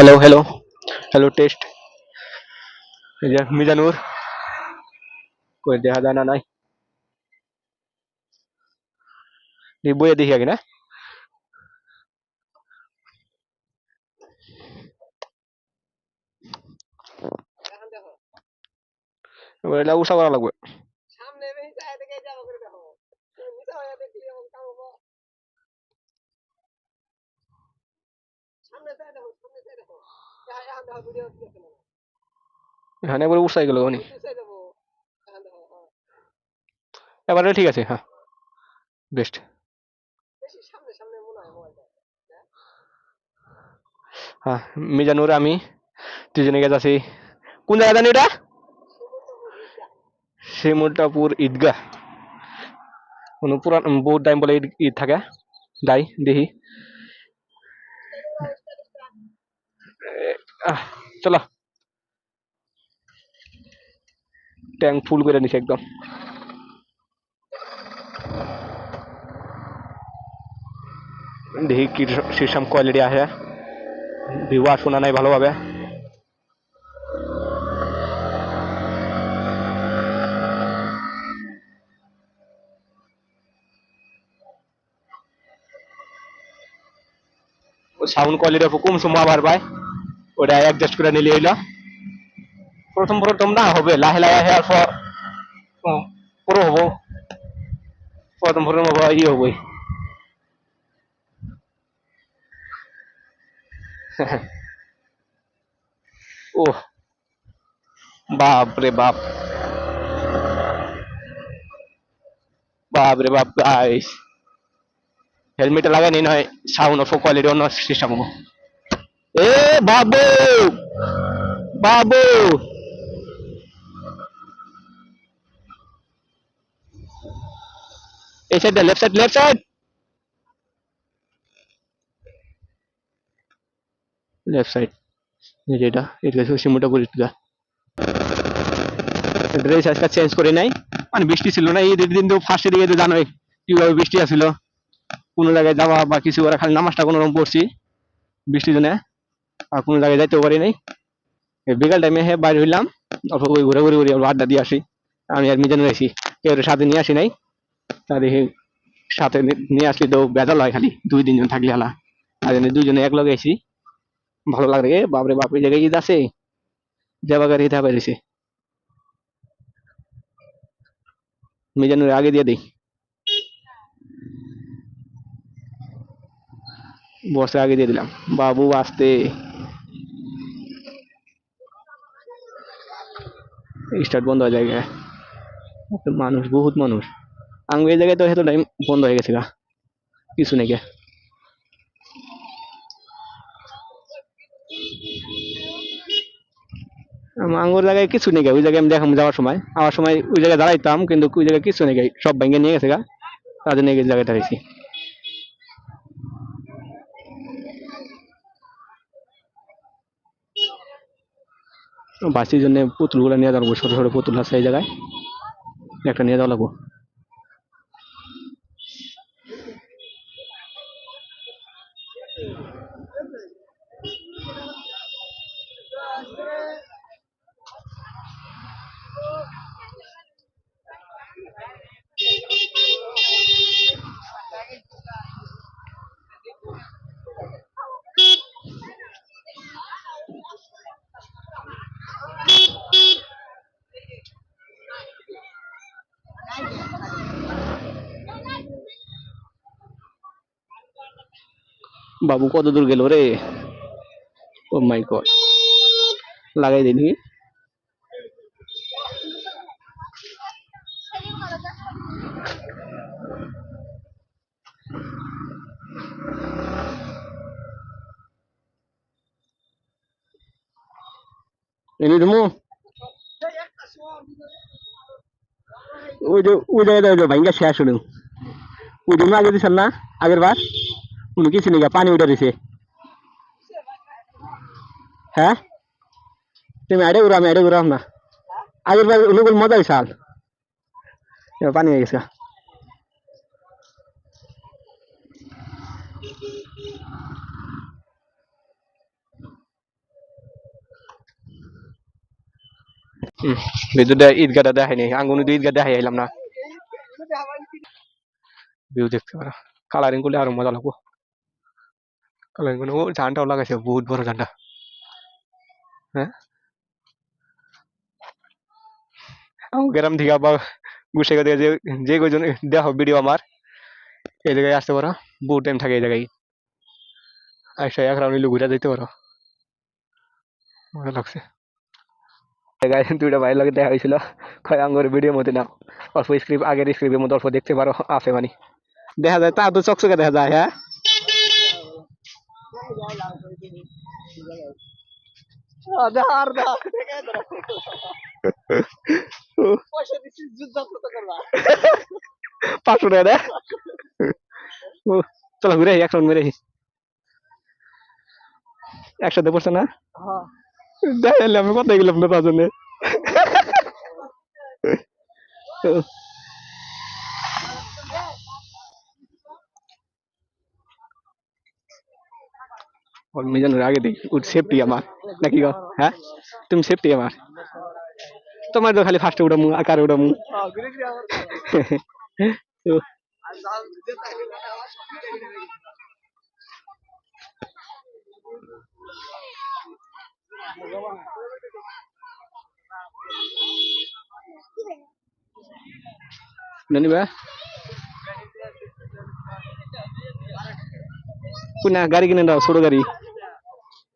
Hello hello hello test এই যে মিজানুর কই দেখা যায় না নাই এই বইয়ে দেখি আগে না এবার এটা উষা করা লাগবে সামনে বেশি চাই থেকে যাব করে দেখো তুমি নিচে হয়ে দেখি এমন কাম হব সামনে চাই দেখো সামনে চাই দেখো এখন এখানে একবার উষাই গেল উনি। হ্যাঁ। এবারে ঠিক আছে হ্যাঁ। বেস্ট হয় হ্যাঁ মিজানুর, আমি দুজনে গেছে আছি। কোন জায়গা জানি এটা? শিমুলটাপুর ঈদগাহ। কোনো পুরান, বহুত টাইম বলে ঈদ থাকে। যাই দেখি। এ, আহ, চলো। ট্যাঙ্ক ফুল করে নিছে একদম। দেখি কি সিস্টেম কোয়ালিটি আছে ভিউ আর শোনা নাই ভালোভাবে। সাউন্ড কোয়ালিটি কম সময় আবার ভাই ওটা অ্যাডজাস্ট করে নিলে হইল। প্রথম প্রথম না হবে, লাহে লাহে হওয়ার পর পুরো হব। প্রথম প্রথম হব ই হবই। ও বাপ রে বাপ। বাপ রে বাপ গাইস হেলমেট লাগাই নি নয় সাউন্ড অফ কোয়ালিটি অন্য সিস্টেম এ বাবু বাবু। এই side left side left side left side এই যে এটা সিমুটা পরিচিত ড্রেস আজকে চেঞ্জ করে নাই। মানে বৃষ্টি ছিল না, এই দিন তো ফার্স্টের দিকে তো জানোই কীভাবে বৃষ্টি আসছিল কোনো জায়গায় যাওয়া বা কিছু করা, খালি নামাজটা কোনো রকম পড়ছি। বৃষ্টির জন্য। আর কোনো জায়গায় যাইতেও পারি নাই। বিকাল টাইমে হ্যাঁ বাইরে হইলাম, অল্প ওই ঘুরে ঘুরে ঘুরে আড্ডা দিয়ে আসি। আমি আর মিজানো রয়েছি কেউ সাথে নিয়ে আসি নাই। তা দেখি সাথে নিয়ে আসলি তো বেজাল হয় খালি, দুই তিনজন থাকলে হালা। আর জন্য দুইজনে এক লগে আছি ভালো লাগে এ বাপরে বাপ, এই জায়গায় ঈদ আছে। যাবাগার ঈদ হবে রয়েছে মিজানুর আগে দিয়ে দিই। বসে আগে দিয়ে দিলাম। বাবু আসতে স্টার্ট বন্ধ হয়ে যায় মানুষ, বহুত মানুষ। আঙ্গু এই জায়গায় তো এত টাইম বন্ধ হয়ে গেছে গা। কিছু গে আঙ্গুর জায়গায় কিছু নেই ওই জায়গায় আমি দেখাম যাওয়ার সময়। আমার সময় ওই জায়গায় দাঁড়াইতাম, কিন্তু ওই জায়গায় কিছু নেই সব ভেঙে নিয়ে গেছে গা। জন্য এই জায়গায় দাঁড়াইছি বাসির জন্য পুতুলগুলো নিয়ে যাওয়া লাগবো ছোট ছোট পুতুল আছে এই জায়গায়। একটা নিয়ে যাওয়া লাগবো। বাবু কত দূর গেল রে? Oh my god. লাগাই দিনি এনে দেবো ওই যে ওই যে ভাঙ্গা শেষ হলো। ওই জন্য আগে দিছেন না? আগের বার? কোনো কিছু নেই পানি উঠে দিছে হ্যাঁ তুমি আইডে উড়ো আমি আইডে উড়াম না আগের বার অনুকূল মজা বিশাল পানি হয়ে গেছে বিদ্যুৎ ঈদগাটা দেখাইনি আঙ্গুনি তো ঈদগা দেখাই আইলাম না ভিউ দেখতে পারো কালারিং করলে আরও মজা লাগবো কালারিং করলে ও ঝান্ডাও লাগাইছে বহুত বড় ঝান্ডা হ্যাঁ আমার গ্রাম থেকে আবার গুছে গেছে যে যে কজন দেখো ভিডিও আমার এই জায়গায় আসতে পারো বহুত টাইম থাকে এই জায়গায় আইসা এক রাউন্ড ঘুরে যেতে পারো মজা লাগছে দুইটা ভাইয়ের লগে দেখা হয়েছিল কয় আঙ্গুর ভিডিওর মধ্যে না অল্প স্ক্রিপ্ট আগের স্ক্রিপ্টের মধ্যে অল্প দেখতে পারো আছে মানে দেখা যায় তা তো চকচকে দেখা যায় হ্যাঁ আধার দা পয়সা দিছিস যুদ্ধ কত করবা পাঁচশো টাকা দেয় ও চলো ঘুরে আসি, এক রাউন্ড মেরে একসাথে পড়ছে না? হ্যাঁ। আমি কথা গেলাম না তার জন্য? মিজানুর আগে দেখি ওর সেফটি আমার নাকি গো হ্যাঁ তুমি সেফটি আমার তোমার তো খালি ফার্স্টে উঠামু আকার উঠামু হ্যাঁ ঘুরে ঘুরে আমার তো আর যাও যে তাইলে না আমার সব ঘুরে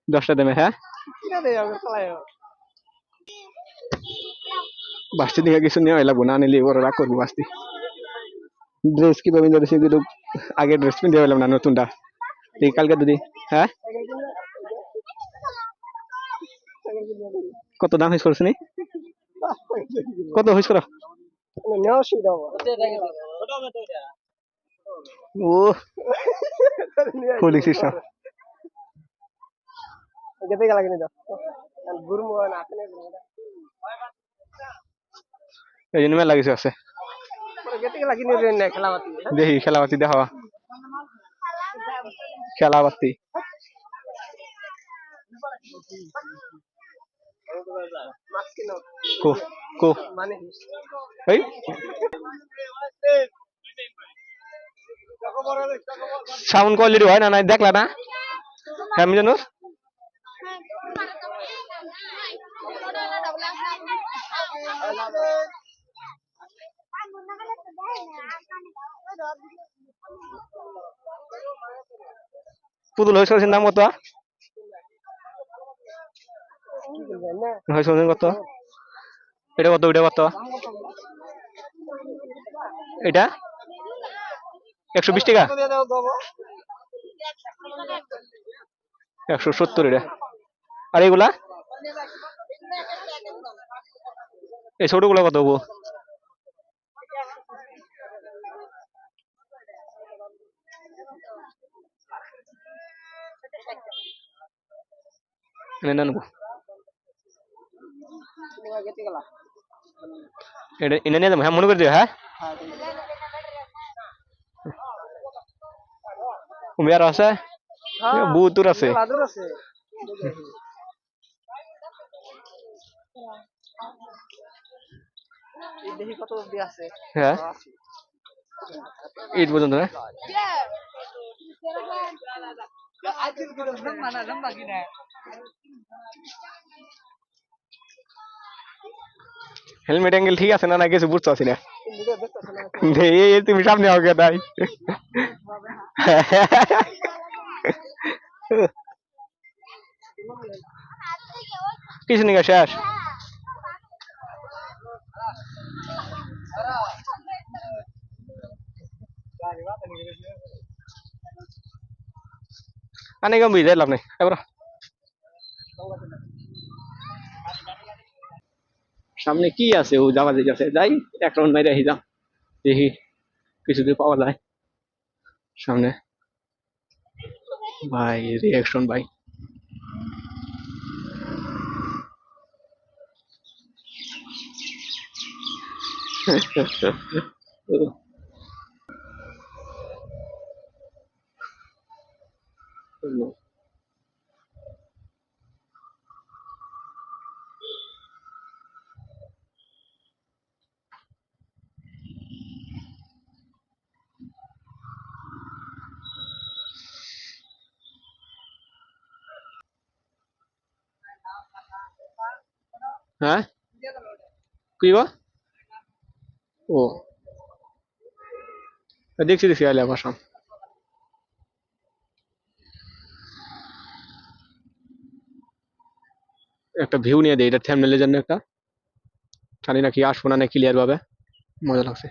দশটা দেবে হ্যাঁ? বাসটি দিকে কিছু নেওয়া লাগবো না নিলে ওরা করব বাসটি ড্রেস কীভাবে ধরেছি কিন্তু আগে ড্রেস পিনতে পেলাম না নতুনটা। এই কালকে যদি হ্যাঁ? কত দাম হয়েছে করছে নি কত হয়েছে করো? ও ফুল সিস্টেম গেতে গেলা কিনে দাও গুরু না এই জন্য মেলা কিছু আছে। গেতে গেলা কিনে না খেলা মাতি দেখি খেলাবাতি দেখাবা খেলাবাতি। কো কো। মানে এই। সাউন্ড কোয়ালিটি হয় না নাই দেখলা না? হ্যাঁ আমি জানো পুতুল হয়েছে দাম কত? হয়েছে কত? এটা কত কত? এটা? একশো বিশ টাকা? একশো সত্তর এটা। আর এগুলা? এই ছোটগুলো কত এনে নিয়ে যাব হ্যাঁ মনে করে দিও হ্যাঁ তুমি আছে হ্যাঁ ঈদ পর্যন্ত না হেলমেট অ্যাঙ্গেল ঠিক আছে না না কিছু বুঝতে পারছি না ভিডিও দেখতেছ না এই এই তুমি সামনে আগে তাই কিছু নেই শেষ আনে গম বুঝে লাভ নেই এবার সামনে কি আছে? ও জামাজির আছে যাই, এক রাউন্ড মাইরে যাম দেখি কিছু দিয়ে পাওয়া যায়? সামনে। ভাই রিয়াকশন ভাই। হ্যাঁ কি গো? ও। দেখছি দেখছি আলে আবার সাম একটা ভিউ নিয়ে দেয় এটা থ্যামনেলের জন্য একটা। জানি না কি, আসব না ক্লিয়ার ভাবে। মজা লাগছে।